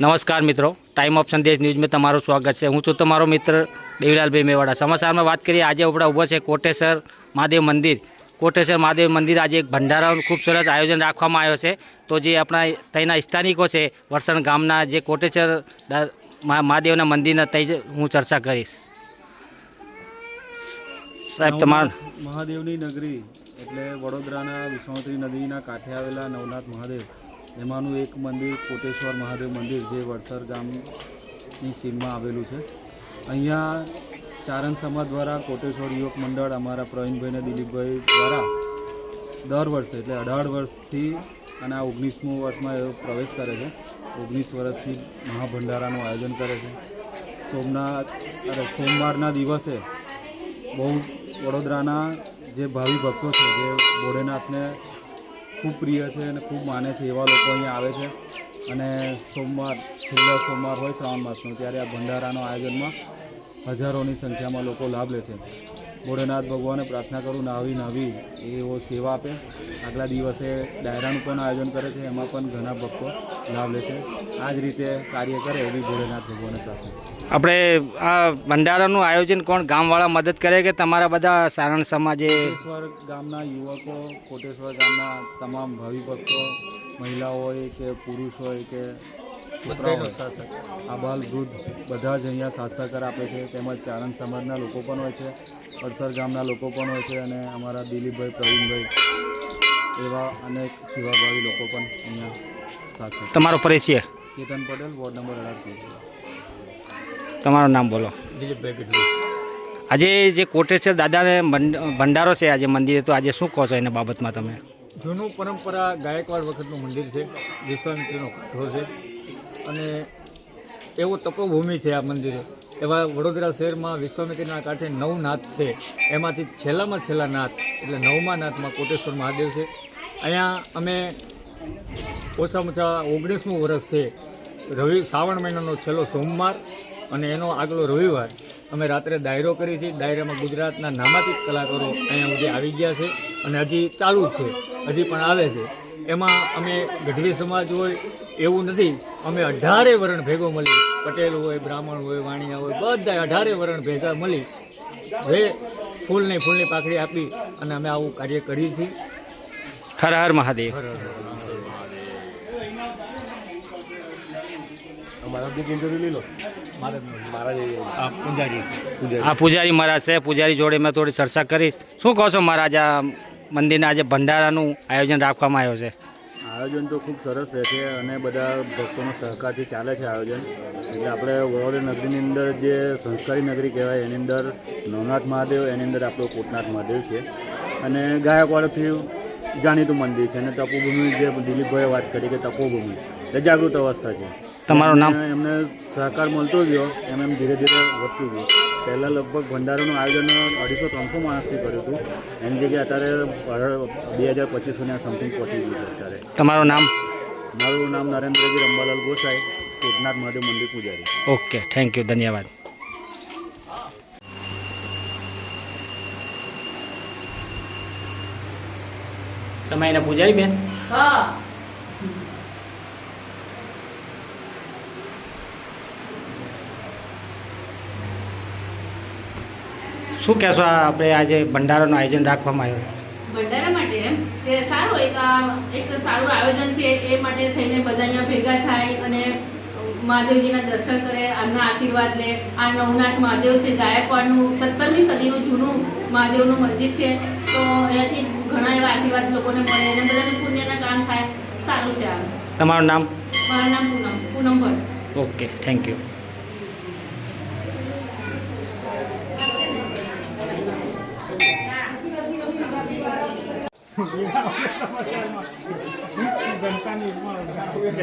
નમસ્કાર મિત્રો. Time of સંદેશ ન્યૂઝમાં તમારું સ્વાગત છે. હું છું તમારો મિત્ર દેવીલાલભાઈ મેવાડા. સમાચારમાં વાત કરીએ આજે આપણે ઊભો છે કોટેશ્વર મહાદેવ મંદિર. કોટેશ્વર મહાદેવ મંદિર આજે એક ભંડારાનું ખૂબ સરસ આયોજન રાખવામાં આવ્યો છે. તો જે આપણા ત્યાંના સ્થાનિકો છે વરસણ ગામના જે કોટેશ્વર મહાદેવના મંદિરના તઈ હું ચર્ચા કરીશ. સાહેબ તમારું મહાદેવની નગરી એટલે વડોદરાના વિશ્વામિત્રી નદીના કાંઠે આવેલા નવનાથ મહાદેવ. એમાંનું એક મંદિર કોટેશ્વર મહાદેવ મંદિર જે વડસર ગામની સીમમાં આવેલું છે. અહીંયા ચારણ સમાજ દ્વારા કોટેશ્વર યુવક મંડળ અમારા પ્રવીણભાઈ અને દિલીપભાઈ દ્વારા દર વર્ષે એટલે અઢાર વર્ષથી અને આ ઓગણીસમું વર્ષમાં એવો પ્રવેશ કરે છે. ઓગણીસ વર્ષથી મહાભંડારાનું આયોજન કરે છે. સોમનાથ, અરે સોમવારના દિવસે બહુ વડોદરાના જે ભાવિ ભક્તો છે, જે ભોળેનાથને ખૂબ પ્રિય છે અને ખૂબ માને છે એવા લોકો અહીંયા આવે છે. અને સોમવાર, છેલ્લો સોમવાર હોય શ્રાવણ માસનો, ત્યારે આ ભંડારાનો આયોજનમાં હજારોની સંખ્યામાં લોકો લાભ લે છે. ભોળેનાથ ભગવાને પ્રાર્થના કરું નાવી નાવી એવો સેવા આપે. આગલા દિવસે ડાયરાનું પણ આયોજન કરે છે એમાં પણ ઘણા ભક્તો લાભ લે છે. આ જ રીતે કાર્ય કરે એવી ભોળેનાથ ભગવાને પ્રાર્થના. આપણે આ ભંડારાનું આયોજન કોણ ગામવાળા મદદ કરે કે તમારા બધા સારણ સમાજે? કોટેશ્વર ગામના યુવકો કોટેશ્વર ગામના તમામ ભાવિ ભક્તો મહિલાઓ હોય કે પુરુષ હોય કે આ બાલ વૃદ્ધ બધા જ અહીંયા સાથ સહકાર આપે છે. તેમજ ચારણ સમાજના લોકો પણ હોય છે. અડસર ગામના લોકો પણ હોય છે અને અમારા દિલીપભાઈ પ્રવીણભાઈ એવા અનેક સેવાભાવી લોકો પણ અહીંયા સાથ તમારો પરિચય? કેતન પટેલ વોર્ડ નંબર અઢાર તમારું નામ બોલો. દિલીપભાઈ પટેલ આજે જે કોટેશ્વર દાદાને ભંડારો છે આજે મંદિરે તો આજે શું કહો છો એના બાબતમાં તમે? જૂનું પરંપરા ગાયકવાડ વખતનું મંદિર છે વિશ્વામિત્રીનો કાંઠો છે. અને એવો તપોભૂમિ છે આ મંદિરે. એવા વડોદરા શહેરમાં વિશ્વામિત્રીના કાંઠે નવ નાથ છે. એમાંથી છેલ્લામાં છેલ્લા નાથ, એટલે નવમા નાથમાં કોટેશ્વર મહાદેવ છે. અહીંયા અમે ઓછામાં ઓછા ઓગણીસમું વર્ષ છે. રવિ, શ્રાવણ મહિનાનો છેલ્લો સોમવાર અને એનો આગલો રવિવાર. અમે રાત્રે ડાયરો કરી છે ડાયરામાં ગુજરાતના નામાંકિત કલાકારો અહીંયા સુધી આવી ગયા છે અને હજી ચાલુ છે. હજી પણ આવે છે. એમાં અમે ગઢવી સમાજ હોય એવું નથી. અમે અઢારે વરણ ભેગો મળી. પટેલ હોય બ્રાહ્મણ હોય વાણિયા હોય બધા અઢારે વરણ ભેગા મળી હવે ફૂલની ફૂલની પાખડી આપી અને અમે આવું કાર્ય કરીએ છીએ. હર હર મહાદેવ. હર હર. આ આ પૂજારી મહારાજ છે. પૂજારી જોડે મેં થોડી ચર્ચા કરી. શું કહો છો મહારાજ? આ મંદિરના આજે ભંડારાનું આયોજન રાખવામાં આવ્યું છે. આયોજન તો ખૂબ સરસ રહે છે અને બધા ભક્તોનો સહકારથી ચાલે છે આયોજન. એટલે આપણે વડોદરા નગરીની અંદર જે સંસ્કારી નગરી કહેવાય, એની અંદર નવનાથ મહાદેવ, એની અંદર આપણું કોટનાથ મહાદેવ છે. અને ગાયકવાડથી જાણીતું મંદિર છે અને તપોભૂમિ જે દિલીપભાઈએ વાત કરી કે તપોભૂમિ, એટલે જાગૃત અવસ્થા છે. તમારું નામ? એમને સહકાર મળતો ગયો એમ એમ ધીરે ધીરે વધતું ગયું. પહેલાં લગભગ ભંડારાનું આયોજન અઢીસો ત્રણસો માણસથી કર્યું હતું. એની જગ્યાએ અત્યારે બે હજાર પચીસ સુધી સમથિંગ પહોંચી ગયું છે અત્યારે. તમારું નામ? મારું નામ નરેન્દ્રજી રંબાલાલ ગોસાઈ કોટનાથ મહાદેવ મંદિર પૂજારી. ઓકે થેન્ક યુ ધન્યવાદ. તમે એને પૂજારી બેન? હા. શું કહેશો આપણે આજે ભંડારાનું આયોજન રાખવામાં આવ્યું? ભંડારા માટે એમ? કે સારું એક એક સારું આયોજન છે એ માટે થઈને બધા અહીંયા ભેગા થાય અને મહાદેવજીના દર્શન કરે આમના આશીર્વાદ લે. આ નવનાથ મહાદેવ છે ગાયકવાડનું સત્તરમી સદીનું જૂનું મહાદેવનું મંદિર છે. તો એનાથી ઘણા એવા આશીર્વાદ લોકોને મળે અને બધાને પુણ્યના કામ થાય. સારું છે આ. તમારું નામ? મારું નામ Poonam Poonam Bhatt okay thank you. જનતાની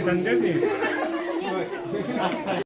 સંજયની